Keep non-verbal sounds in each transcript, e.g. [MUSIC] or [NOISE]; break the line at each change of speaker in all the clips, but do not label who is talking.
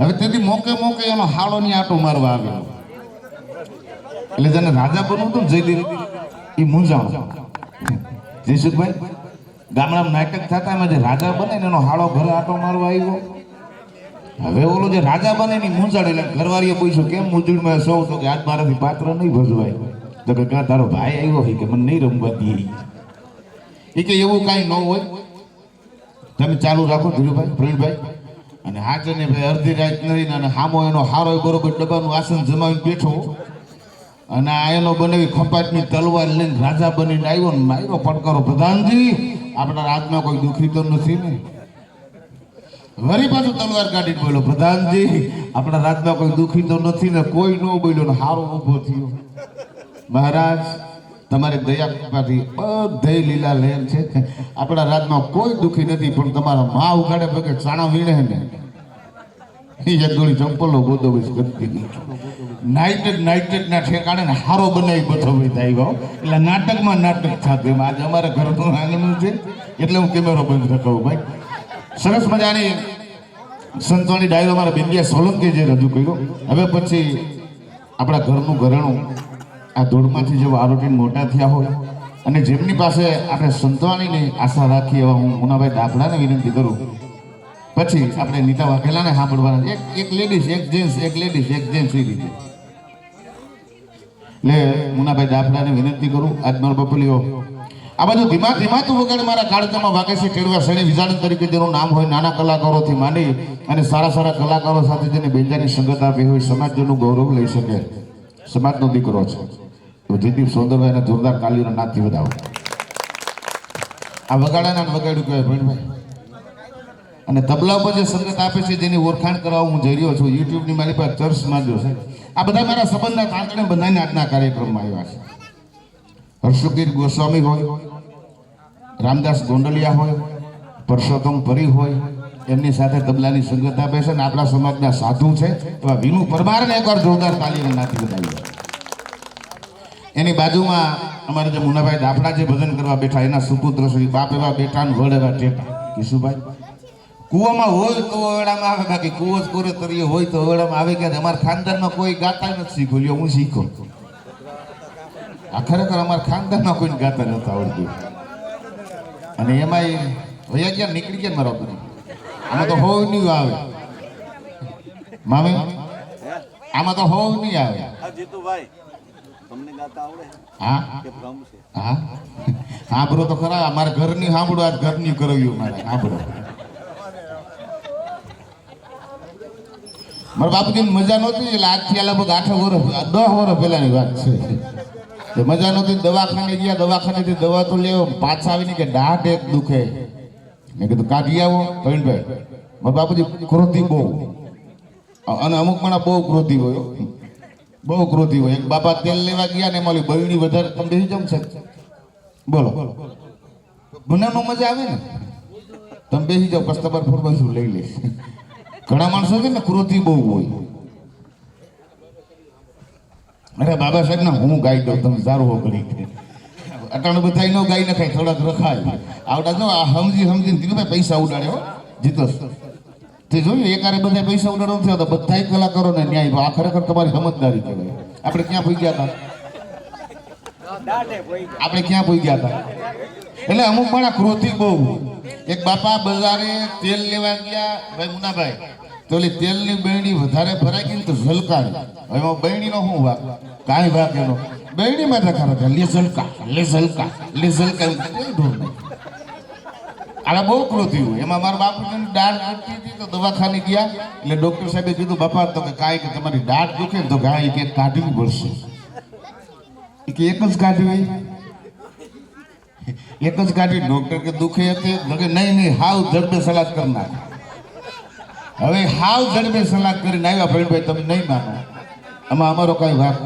હવે તેથી મોકે મોકે એનો હાળોની આટો મારવા આવ્યો. એટલે જેને રાજા બનવું હતું ને જયદીપ, એ મૂંઝાણો. જયસુખભાઈ, ગામડામાં નાટક થતા એમાં જે રાજા બને એનો હાળો ઘરે આટો મારવા આવ્યો. હવે ઓલો જે રાજા બને ની મૂંઝાડ એટલે ઘરવાળીએ પૂછ્યું, કેમ મૂંઝવણમાં સૌ તો કે, આજ મારાથી પાત્ર નહીં ભજવાય. તો કે, કાં, તારો ભાઈ આવ્યો હોય કે મને નહીં રમવા દે એ કે, એવું કાંઈ ન હોય. તમે ચાલુ રાખો, ધીરુભાઈ, પ્રવીણભાઈ. અને હાજર ને ભાઈ અડધી રાત નહીં અને હામો એનો હારો બરોબર ડબ્બાનું આસન જમાવીને બેઠો અને આ એનો બનાવી ખંપાટની તલવાર લઈને રાજા બનીને આવ્યો ને માર્યો પડકારો. પ્રધાનજી, આપણા રાજમાં કોઈ દુખી તો નથી ને? વરી પાછું તલવાર કાઢી બોલો પ્રધાનજી, આપણા રાજમાં કોઈ દુખી તો નથી ને? કોઈ ન બોલ્યો ને? હારો ઊભો થયો. મહારાજ તમારી દયા કૃપાથી બધે લીલા લહેર છે આપણા રાજમાં કોઈ દુખી નથી, પણ તમારા મા ઉગાડે પગે ચાણા વીણે ને. એ ગોળી ચંપલો ગોદો બસ કરતી નાઇટેડ નાઇટેડ ના ઠેકાણે ને હારો બનાવી બધો આવ્યો. એટલે નાટકમાં નાટક થતું એમ. આજે અમારા ઘરનું આંગણું છે. એટલે હું કેમેરો બંધ રખાવું ભાઈ. સરસ મજાની સંતોની ડાયરો અમારા બિંદિયા સોલંકી જે રજૂ કર્યો. હવે પછી આપણા ઘરનું ઘરેણું આ ધૂળમાંથી જેવો આરોટીને મોટા થયા હોય અને જેમની પાસે આપણે સંતવાણીની આશા રાખી એવા હું મુનાભાઈ દાખલાને વિનંતી કરું. પછી આપણે નીતા વાઘેલાને સાંભળવાના. એક એક લેડીઝ એક જેન્ટ્સ એક લેડીઝ એક જેન્ટ્સ એ રીતે. એટલે મુનાભાઈ દાફલાને વિનંતી કરું, આજનો બપલીઓ આ બધું ધીમા ધીમા તો વગર મારા કાળકામાં વાગે છે કેળવા શ્રેણી વિજાણી તરીકે જેનું નામ હોય નાના કલાકારોથી માંડી અને સારા સારા કલાકારો સાથે જેને બેંજાની સંગત આપી હોય સમાજનું ગૌરવ લઈ શકે. સમાજનો દીકરો છે. તો જયદીપ સોંદરભાઈને જોરદાર તાલીઓના નાથથી વધાવો. આ વગાડાના વગાડ્યું કહેવાય ભણભાઈ. અને તબલા ઉપર જે સંગત આપે છે જેની ઓળખાણ કરવા હું જઈ રહ્યો છું યુટ્યુબની મારી પાસે ચર્ચ માંડ્યો છે. આ બધા મારા સંબંધના તાંતણે બધાને આજના કાર્યક્રમમાં આવ્યા છે. હર્ષુકીર ગોસ્વામી હોય, રામદાસ ગોંડલિયા હોય, પરસોત્તમ પરી હોય, એમની સાથે તબલાની સંગત આપે છે અને આપણા સમાજના સાધુ છે. એવા વિનુ પરમારને એકવાર જોરદાર તાલીમ નાથી બતાવી એની બાજુમાં અમારે જે મુનાભાઈ દાફડા જે ભજન કરવા બેઠા, એના સુપુત્ર શ્રી બાપ એવા બેઠા ને વડ એવા ટેટા કિશુભાઈ કૂવામાં હોય તો ઓરડામાં આવે, બાકી કૂવો જ કોરે તરીએ હોય તો ઓરડામાં આવે કે અમારા ખાનદાનમાં કોઈ ગાતા નથી શીખ્યું હું શીખો. આ ખરેખર અમારા ખાનદાનમાં કોઈને ગાતા નથી આવડતું. અને એમાંય વયા ગયા, નીકળી ગયા મારા આમાં તો હોવ નહીં આવે. મામી? આમાં તો હોવ નહીં આવે.
જીતુભાઈ. તમને ગાતા આવડે?
હા?
કે ભ્રમ છે?
હા? સાંભળો તો ખરા મારે ઘરની સાંભળો આજ ઘરની કરાવ્યું મારે સાંભળો. મારા બાપુજી મજા નહોતી એટલે આજથી લગભગ આઠ વર્ષ દસ વર્ષ પહેલાની વાત છે. મજા નહોતી દવાખાને ગયા દવાખાનેથી દવા તો લેવો પાછા આવીને કે દાઢ એક દુખે. મેં કીધું કાઢી આવો પ્રવીણભાઈ. મારા બાપુજી ક્રોધી બહુ. અને અમુક માણા બહુ ક્રોધી હોય. બહુ ક્રોધી હોય. એક બાપા તેલ લેવા ગયા ને એમાં ઓલી વધારે. તમે બેસી જાવ છે બોલો. બનાવનો મજા આવે ને? તમે બેસી જાઓ કસ્ટમર ફોર ફોરવા લઈ લઈશ. ઘણા માણસો છે ને ક્રોધી બહુ હોય. અરે બાબા સાહેબ, ને, હું ગાઈ દઉં, તમે સારું હો કરી અટાણું બધા નો ગાઈ નખાય, થોડાક રખાય. આવડા જો આ સમજી, સમજીને ધીરુભાઈ ભાઈ, પૈસા ઉડાડ્યો જીતો તે જોયું, એકારે બધા પૈસા ઉડાડો થયો તો બધા કલાકારોને ન્યાય આ ખરેખર તમારી સમજદારી કહેવાય. આપણે ક્યાં પહોંચી ગયા હતા? આપણે ક્યાં પહોંચી ગયા હતા? એટલે અમુક માણા ક્રોધી બહુ. એક બાપા બજારે તેલ લેવા ગયા, ભાઈ મુનાભાઈ, તો એટલે તેલની બેણી વધારે ભરાઈ ગઈ તો ઝલકારી હવે એમાં બહેણીનો શું વાક? કાંઈ વાક એનો. બેણી માટે ખરા છે લે ઝલકા લે ઝલકા લે ઝલકા. આના બહુ ક્રોધી થયું. એમાં મારા બાપુજીની દાંત દુખતી હતી તો દવાખાને ગયા. એટલે ડોક્ટર સાહેબે કીધું, બાપા તો કે કાંઈ કે તમારી દાંત દુખે ને તો ગાય કે કાઢવી પડશે. કે એક જ કાઢવી? એક જ કાઢી ડોક્ટર કે દુખે હતી કે નહીં નહીં, હાવ ઝડપે સલાહ કરી નાખ. હવે હાવ ઝડપે સલાહ કરીને આવ્યા ભાઈ તમે નહીં માનો. આમાં અમારો કાંઈ વાક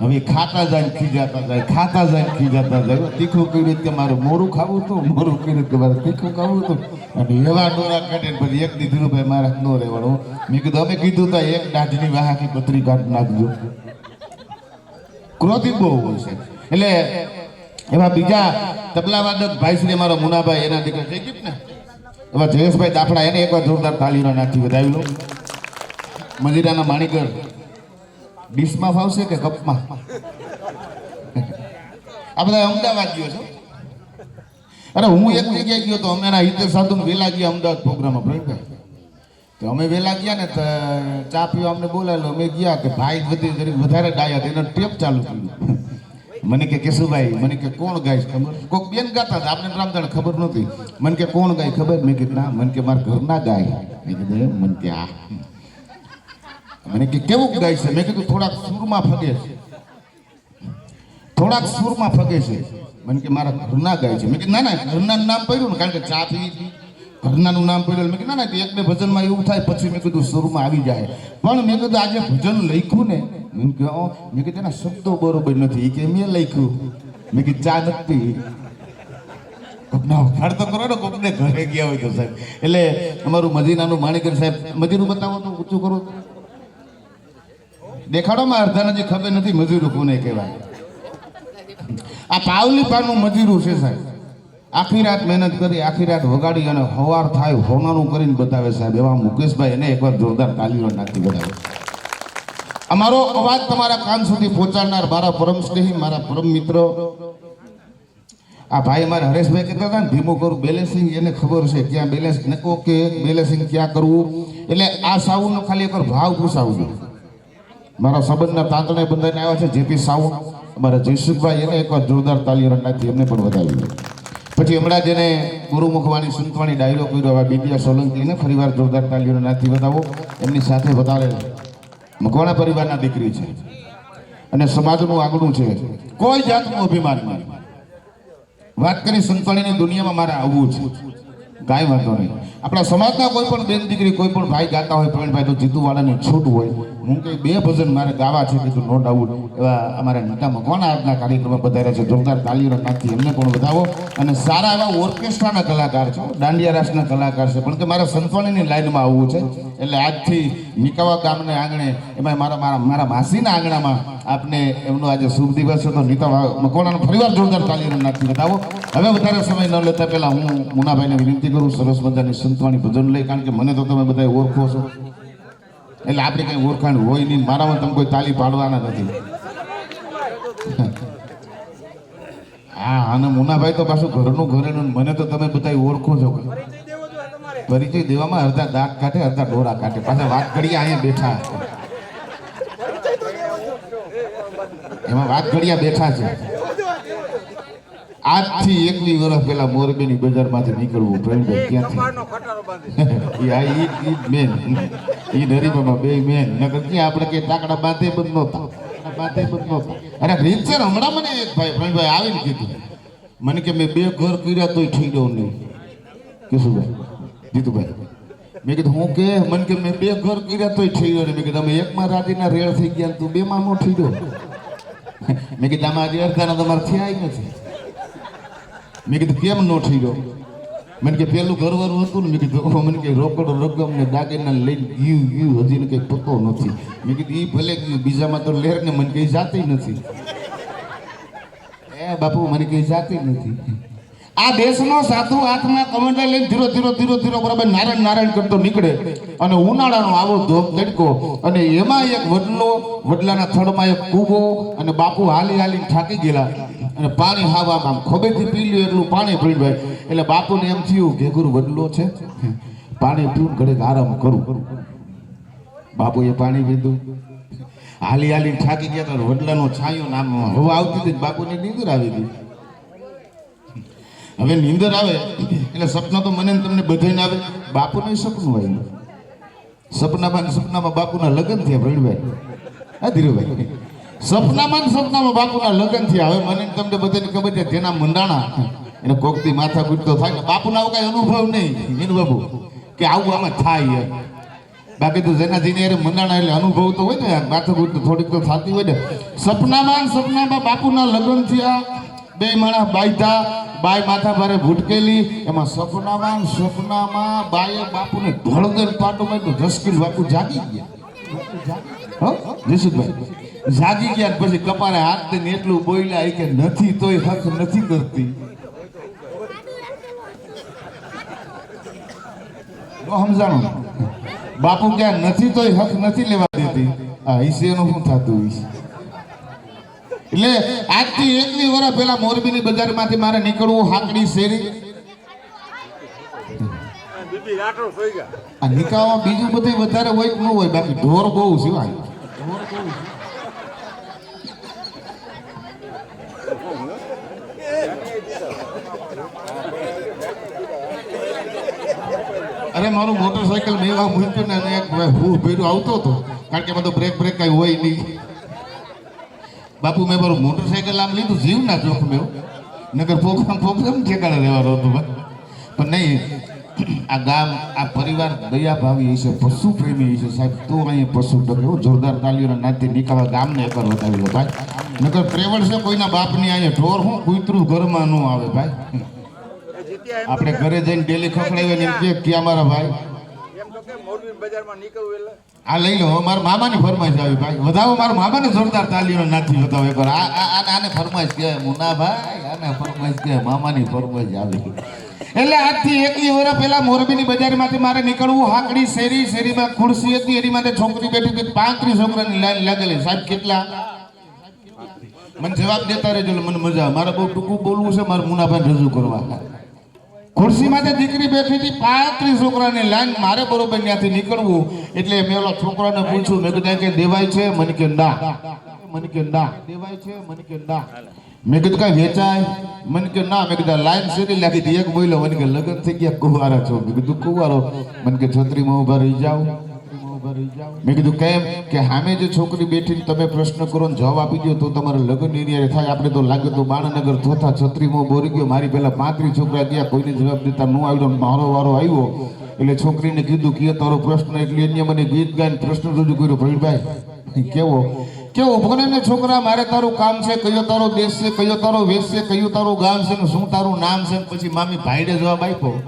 હવે ખાતા જાય, ખીજાતા જાય, ખાતા જાય, ખીજાતા જાય. તીખું કર્યું કે મારે મોરું ખાવું હતું મોરું કર્યું કે મારે તીખું ખાવું હતું અને એવા ડોરા કાઢે પછી એક દીધું ભાઈ મારે ન રહેવાનું. મેં કીધું, અમે કીધું તો એક દાઢની વાહાકી પતરી કાઢ નાખજો. ક્રોધિત બહુ હોય છે. એટલે એવા બીજા તબલા વાદક ભાઈ શ્રી મારો મુનાભાઈ, એના દીકરા જયદીપ ને. એવા જયેશભાઈ દાફડા, એને એકવાર જોરદાર તાલીનો નાખી વધાવી લો. મજીરાના માણીકર. ડીશમાં ફાવશે કે કપમાં આ બધા અમદાવાદ ગયો છો અરે હું એક જગ્યાએ ગયો તો અમે એના સાધુ વેલા ગયા અમદાવાદ પ્રોગ્રામમાં પ્રવીણભાઈ તો અમે વેલા ગયા ને તો ચા પીવા અમને બોલાયેલો અમે ગયા કે ભાઈ બધી જરીક વધારે ગાયા તો એનો ટેપ ચાલુ કર્યું મને કે કેશુભાઈ મને કે કોણ ગાય ખબર કોક બેન ગાતા હતા આપણે રામદાણ ખબર નહોતી મને કે કોણ ગાય ખબર મેં કીધું ના મને કે મારા ઘરના ગાય મેં કીધું મને કે આ મને કે કેવું ગાય છે? મેં કીધું થોડાક સૂરમાં ફગે છે. થોડાક સૂરમાં ફગે છે. મને કે મારા ઘરના ગાય છે. મેં કીધું ના ના ઘરના નામ પડ્યું ને, કારણ કે ચા પીવી ઘરનાનું નામ પડ્યું મેં કીધું ના ના એક બે ભજનમાં એવું થાય, પછી મેં કીધું સુરમાં આવી જાય. પણ મેં કીધું આજે ભજન લખ્યું ને એમ કે મેં કીધું એના શબ્દો બરોબર નથી. કે, મેં લખ્યું. મેં કીધું ચા નથી. તો કરો ને, કોકને ઘરે ગયા હોય તો સાહેબ. એટલે અમારું મદીનાનું માણેકર સાહેબ, મદીનું બતાવો તો ઊંચું કરો. દેખાડોમાં અડધાને જે ખબર નથી, મજૂરું કોને કહેવાય? આ પાવલી પાનું મજૂરું છે સાહેબ. આખી રાત મહેનત કરી, આખી રાત વગાડી અને હવાર થાય હોનાનું કરીને બતાવે સાહેબ. એવા મુકેશભાઈ એને એકવાર જોરદાર તાલીઓ નાખી બતાવે. અમારો અવાજ તમારા કાન સુધી પહોંચાડનાર મારા પરમ સ્નેહી, મારા પરમ મિત્ર. આ ભાઈ અમારે હરેશભાઈ કહેતા હતા ને ધીમું કરું બેલેન્સિંગ એને ખબર છે ક્યાં બેલેન્સ નકો કે બેલેન્સિંગ ક્યાં કરવું? એટલે આ સાઉન્ડનો ખાલી એક ભાવ પૂછાવજો. મારા સંબંધના તાંતણે બંધાઈને આવ્યા છે. જેપી સાઉન્ડ અમારા જયસુખભાઈ, એને એકવાર જોરદાર તાલીઓ રંગાથી એમને પણ વધાવી પછી હમણાં જેને ગુરુમુખવાણી સંતવાણી ડાયરો કર્યો. હવે બિદિયા સોલંકીને ફરીવાર જોરદાર તાલીઓ નાથી વધાવો. એમની સાથે વધારે મકવાણા પરિવારના દીકરી છે. અને સમાજનું આગળનું છે. કોઈ જાતનું અભિમાન વાત કરી સંતવાણીની દુનિયામાં મારે આવવું છે. કાંઈ વાંધો નહીં. આપણા સમાજના કોઈ પણ બેન દીકરી, કોઈ પણ ભાઈ ગાતા હોય, પ્રવીણભાઈ તો જીતુવાળાને છૂટ હોય. હું કંઈ બે ભજન મારે ગાવા છે કીધું નો ડાઉટ એવા અમારા નેતા મકવાના આજના કાર્યક્રમમાં પધાર્યા છે. જોરદાર તાલીઓ નાખથી એમને પણ વધાવો. અને સારા એવા ઓર્કેસ્ટ્રાના કલાકાર છે દાંડિયા રાસના કલાકાર છે. પણ કે મારે સંતવાણીની લાઈનમાં આવવું છે. એટલે આજથી નિકાવા ગામને આંગણે એમાં મારા મારા મારા માસીના આંગણામાં આપને એમનો આજે શુભ દિવસ છે તો નીતા મકવાણાનો ફરીવાર જોરદાર તાલીમ નાખી બતાવો. હવે વધારે સમય ન લેતા પહેલાં હું મુનાભાઈને વિનંતી કરું, સરસ મજાની સંતવાણી ભજન લઈ કારણ કે મને તો તમે બધા ઓળખો છો. એટલે આપણે કંઈ ઓળખાણ હોય નહીં. મારામાં તમે કોઈ તાલી પાડવાના નથી. હા, અને મુનાભાઈ તો પાછું ઘરનું ઘરેનું મને તો તમે બધા ઓળખો છો. પરિચય દેવામાં અડધા દાંત કાઢે અડધા ડોરા કાઢે પાછા વાત કરીએ, અહીંયા બેઠા. એમાં વાત ઘડિયા બેઠા છે. આજથી એકવી વર્ષ પહેલા મોરબીની બજારમાંથી નીકળવું પ્રવીણભાઈ ક્યાંથી? ઈ [LAUGHS] આ ઈ ઈ મેન ઈ બે મેન નકર ક્યાં આપણે કે તાકડા બાંધે બંધ નહોતા બાંધે બંધ નહોતા અરે રીતસર હમણાં મને એક ભાઈ પ્રવીણભાઈ આવીને કીધું. મને કે મેં બે ઘર કર્યા તોય ઠીડો નહીં. કેશુભાઈ જીતુભાઈ. મેં કીધું હું કે? મને કે મેં બે ઘર કર્યા તોય ઠીડો નહીં. મેં કીધું અમે એકમાં રાતીના રેળ થઈ ગયા તું બેમાં નો ઠીડો. મેં કીધું, આમાં આજે અડધાના તમારે થયા નથી. મેં કીધું, કેમ નો ઠીડો મને કે પેલું ઘરવાળું હતું ને. મેં કીધું મને કે રોકડ, રકમ ને દાગીના લઈને ગયું ગયું, હજી કંઈ પતો નથી. મેં કીધું એ ભલે ગયું, બીજામાં તો લેર ને મને કંઈ જાતી નથી. એ બાપુ, મને કંઈ જાતી નથી. આ દેશનો સાધુ હાથમાં કમંડલ લઈને ધીરો ધીરો ધીરો ધીરો બરાબર નારાયણ નારાયણ કરતો નીકળે અને ઉનાળાનો આવો ધોપ તડકો અને એમાં એક વડલો, વડલાના થડમાં એક કૂવો અને બાપુ હાલી હાલી થાકી ગયેલા. અને પાણી હાવા આમ ખોબેથી પી લ્યું એટલું પાણી પડી ભાઈ. એટલે બાપુને એમ થયું કે ગુરુ, વડલો છે? પાણી પીવું ઘડીક આરામ કરું. બાપુએ પાણી પીધું. હાલી હાલી થાકી ગયા તો વડલાનો છાંયો નામ હવા આવતી હતી બાપુને નીંદર આવી ગઈ. હવે નીંદર આવે, એટલે સપના તો મને તમને બધાને આવે. બાપુને સપનું આવ્યું સપનામાં સપનામાં બાપુના લગ્ન થયા, પ્રવીણભાઈ. હા, ધીરુભાઈ. સપનામાં ને સપનામાં બાપુના લગ્ન થયા. હવે મને તમને બધાને ખબર છે, જેના મંડાણા, એને કોકથી માથા ગુટતો થાય બાપુના આવો કાંઈ અનુભવ નહીં. એનું બાબુ, કે આવું આમાં થાય બાકી તો જેના જીને અરે મંડાણા એટલે અનુભવ તો હોય ને માથા ગુટ થોડીક તો થતી હોય ને. સપનામાં સપનામાં બાપુના લગ્ન થયા. બે માણસ બાયધા બાય માથા ભારે ભૂટકેલી, એમાં સપનામાં સપનામાં બાઈએ બાપુને ધળદર પાટો માર્યો રસકીલ બાપુ જાગી ગયા. જાગી ગયા પછી કપારે હાથ દઈને એટલું બોલ્યા કે નથી તોય હક નથી કરતી. નો સમજાણું? બાપુ ક્યાં નથી તોય હક નથી લેવા દેતી. આ હિસ્સેનું શું થતું હશે એટલે આજથી એકવી વર્ષ પહેલા મોરબીની બજારમાંથી મારે નીકળવું હાકડી શેરી. આ નિકાહમાં બીજું બધું વધારે હોય કે ન હોય બાકી ઢોર બહુ સિવાય. અરે મારું મોટરસાયકલ મેં એવા મૂક્યું ને એક એક હું ભેડું આવતો હતો. કારણ કે બધો બ્રેક બ્રેક કઈ હોય નહીં. બાપુ, મેં મારું મોટરસાયકલ આમ લીધું જીવ ના ચોક મેં નગર પ્રોગ્રામ પ્રોગ્રામ ઠેકાણે રહેવાનો હતો. પણ નહીં, આ ગામ, આ પરિવાર દયા ભાવી હશે પશુ પ્રેમી હશે, સાહેબ, તો અહીંયા પશુ ટકે જોરદાર તાલીઓના નાતે નીકળવા ગામને એકર બતાવી દો ભાઈ. નગર પ્રેવળ છે, કોઈના બાપની અહીંયા ઢોર હું કૂતરું ઘરમાં ન આવે, ભાઈ. આપણે ઘરે જઈને ડેલી ખખડાવીએ ને એમ કે, ક્યાં મારા ભાઈ?
એમ તો કે મોરબી બજારમાં નીકળવું એટલે?
આ લઈ લો મારા મામાની ફરમાઈશ આવી. ભાઈ વધાવો મારા મામાને જોરદાર તાલીઓ નાથી બતાવો એકવાર. આ આને ફરમાઈશ કે મુના ભાઈ આને ફરમાઈશ કે મામાની ફરમાઈશ આવી. એટલે આજથી એકવી વર્ષ પહેલા મોરબીની બજારમાંથી મારે નીકળવું, હાકડી, શેરી, શેરીમાં ખુરશી હતી, એની માટે છોકરી બેઠી હતી, પાંત્રીસ છોકરાની લાઈન લાગેલી. સાહેબ, કેટલા? મને જવાબ દેતા રહેજો મને મજા. મારે બહુ ટૂંકું બોલવું છે, મારે મુનાભાઈ રજૂ કરવા. ખુરશી માટે દીકરી બેઠી હતી, પાંત્રીસ છોકરાની લાઈન મારે બરોબર ત્યાંથી નીકળવું. એટલે મેં ઓલા છોકરાને પૂછ્યું, મેં કીધું કે દેવાય છે? મને કે, ના. મને કે, ના. દેવાય છે? મને કે, ના. મેં કીધું, કઈ વેચાય? મને કે, ના. મેં કીધું લાઈન સીધી લાગી હતી એક બોલ્યો મને કે, લગ્ન થઈ ગયા, કુવારા છો. મેં કીધું, કુવારો. મને કે, છત્રીમાં ઊભા રહી જાઓ. મેં કીધું, કેમ? કે સામે જે છોકરી બેઠીને તમે પ્રશ્ન કરો ને જવાબ આપી દો તો તમારે લગ્ન એરિયા થાય. આપણે તો લાગે તો બાણનગર થોથા છત્રીમાં બોરી ગયો. મારી પહેલાં પાંત્રીસ છોકરા ગયા, કોઈને જવાબ દેતા ન આવ્યો મારો વારો આવ્યો. એટલે છોકરીને કીધું કે તારો પ્રશ્ન એટલે એને મને ગીત ગાઈને પ્રશ્ન રજૂ કર્યો. ભાઈ કેવો? કેવો? ભણે ને છોકરા, મારે તારું કામ છે, કયો તારો દેશ છે, કયો તારો વેશ છે, કયું તારું ગામ છે ને શું તારું નામ છે પછી મામી ભાઈડે જવાબ આપ્યો.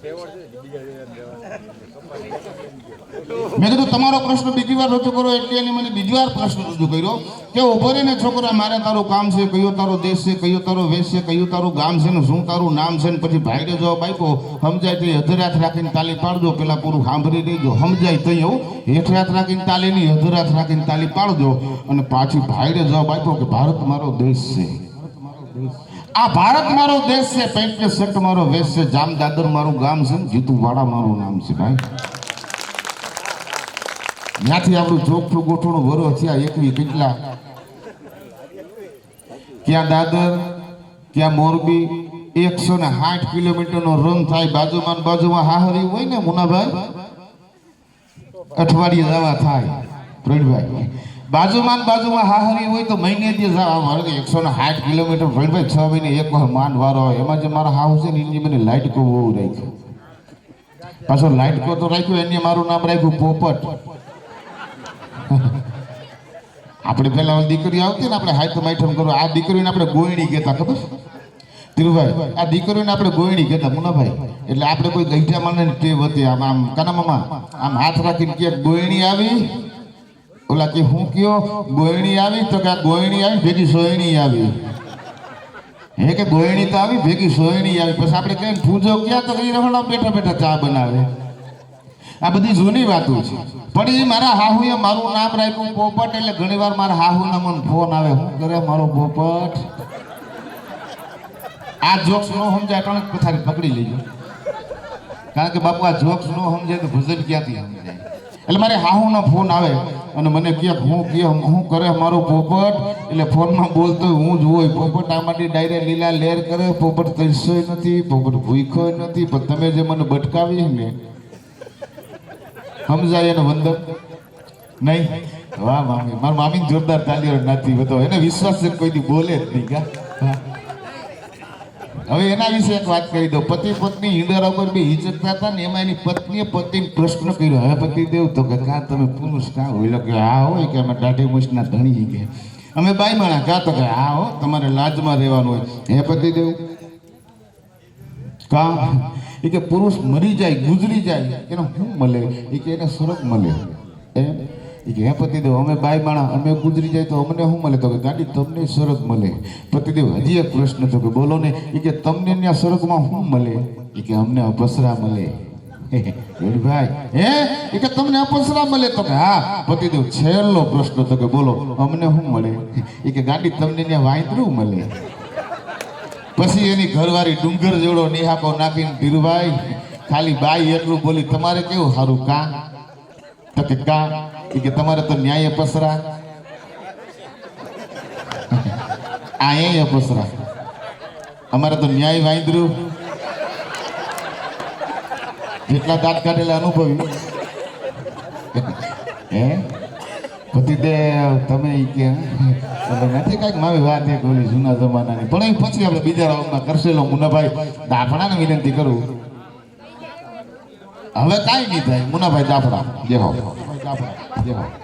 મેં કીધું, તમારો પ્રશ્ન બીજી વાર રજૂ કરો. એટલે એને મને બીજી વાર પ્રશ્ન રજૂ કર્યો કે ઊભો રહીને છોકરા, મારે તારું કામ છે, કયો તારો દેશ છે, કયો તારો વેશ છે, કયું તારું ગામ છે ને શું તારું નામ છે? ને પછી ભાઈને જવાબ આપ્યો, સમજાય તો હજરાથ રાખીને તાલી પાડજો, પેલા પૂરું સાંભળી દેજો સમજાય તો એવું હેઠ હાથ રાખીને તાલી નહીં હજરાથ રાખીને તાલી પાડજો. અને પાછી ભાઈને જવાબ આપ્યો કે, ભારત મારો દેશ છે. આ ભારત મારો દેશ છે પેન્ટ શર્ટ મારો વેશ છે, જામ દાદર મારું ગામ છે જીતુવાડા મારું નામ છે, ભાઈ. ત્યાંથી આપણું ચોખ્ઠું ગોઠવણું વરો થયા એકવી કેટલા? ક્યાં દાદર, ક્યાં મોરબી, એકસો ને સાઠ કિલોમીટરનો રન થાય બાજુમાં બાજુમાં હાહરી હોય ને મુનાભાઈ? અઠવાડિયે દવા થાય. પ્રવીણભાઈ. બાજુમાં બાજુમાં હાહરી હોય તો મહિને જવા મારે તો એકસો ને સાઠ કિલોમીટર પ્રવીણભાઈ છ મહિને એક વાર માંડ વારો હોય એમાં જે મારા હાઉસ છે ને, એની મને લાઇટ કો બહુ રાખ્યું. પાછો લાઇટ કો તો રાખ્યું, એની મારું નામ રાખ્યું પોપટ. આપણે પેલા ઓલી દીકરી આવતી ને, આપણે હાથ માઠમ કરો. આ દીકરીને આપણે ગોયણી કહેતા, ખબર? ધીરુભાઈ, આ દીકરીઓને આપણે ગોયણી કહેતા, મુનાભાઈ. એટલે આપણે કોઈ ગઈઠા માને ટેવ હતી. આમ આમ, કાના મામા? આમ હાથ રાખીને ક્યાંક ગોયણી આવી ઓલા કે હું કયો? ગોયણી આવી? તો કે આ ગોયણી આવી, ભેગી સોયણી આવી. હે કે ગોયણી તો આવી, ભેગી સોયણી આવી. પછી આપણે કહીએ પૂજો ક્યાં તો કઈ રહોડા બેઠા બેઠા ચા બનાવે. આ બધી જૂની વાતો છે. પણ એ મારા હાહુએ મારું નામ રાખ્યું પોપટ, એટલે ઘણી વાર મારા હાહુના મને ફોન આવે. હું કરે મારો પોપટ? આ જોક્સ નો સમજાય પણ પથારી પકડી લેજો. કારણ કે બાપુ, આ જોક્સ નો સમજાય તો ભજન ક્યાંથી સમજાય? એટલે મારે હાહુનો ફોન આવે અને મને કહે, હું કે હું કરે મારો પોપટ? એટલે ફોનમાં બોલતો હું જ હોય. પોપટ આમાંથી ડાયરેક્ટ લીલા લેર કરે. પોપટ તરસોય નથી, પોપટ ભૂખ્યોય નથી. પણ તમે જે મને બટકાવી ને, સમજાય એને વંદન? નહીં? વાહ મામી મારા મામી જોરદાર તાલીઓ નથી બધો એને વિશ્વાસ કોઈ બોલે જ નહીં. કા. હવે એના વિશે એક વાત કરી દઉં. પતિ પત્ની ઈંડા ઉપર બી હિચકતા હતા ને એમાં એની પત્નીએ પતિને પ્રશ્ન કર્યો. હવે પતિ દેવ તો કે કા તમે પુરુષ કાં હોય કે હા હોય કે અમે દાઢી મુસના ધણી કે. અમે બાઈ માણા કા તો કે હા હો, તમારે લાજમાં રહેવાનું હોય. હે પતિ દેવ કા? એ કે પુરુષ મરી જાય, ગુજરી જાય. એને શું મળે? એ કે એને સ્વર્ગ મળે. એમ? હે પતિદેવ, અમે બાય માણા, અમે ગુજરી જાય તો અમને શું મળે? તો કે ગાડી તમને સ્વર્ગ મળે. પતિદેવ, હજી એક પ્રશ્ન તો કે બોલો ને એ કે તમને ત્યાં સ્વર્ગમાં શું મળે? એ કે અમને અપસરા મળે. ભાઈ. હે? એ કે તમને અપસરા મળે તો કે હા. પતિદેવ, છેલ્લો પ્રશ્ન તો કે બોલો, અમને શું મળે? એ કે ગાડી તમને ત્યાં વાંદરું મળે. પછી એની ઘરવાળી ડુંગર જેવડો નિહાકો નાખીને ધીરભાઈ, ખાલી બાઈ એટલું બોલી, તમારે કેવું સારું કા? તો કે કા? ઈ કે તમારે તો ન્યાય પસરા આ એ પસરા અમારે તો ન્યાય વાંદરું જેટલા દાંત કાઢેલા અનુભવી હે પતિદેવ તમે ઈ કે તમે નથી કાંઈક મારી વાત એક ઓલી જૂના જમાનાની પણ એ પછી આપણે બીજા રાઉન્ડમાં કરશેલો મુનાભાઈ દાફડાને વિનંતી કરું હવે કાંઈ નહીં થાય મુનાભાઈ દાફડા દેખો દાફડા દેખો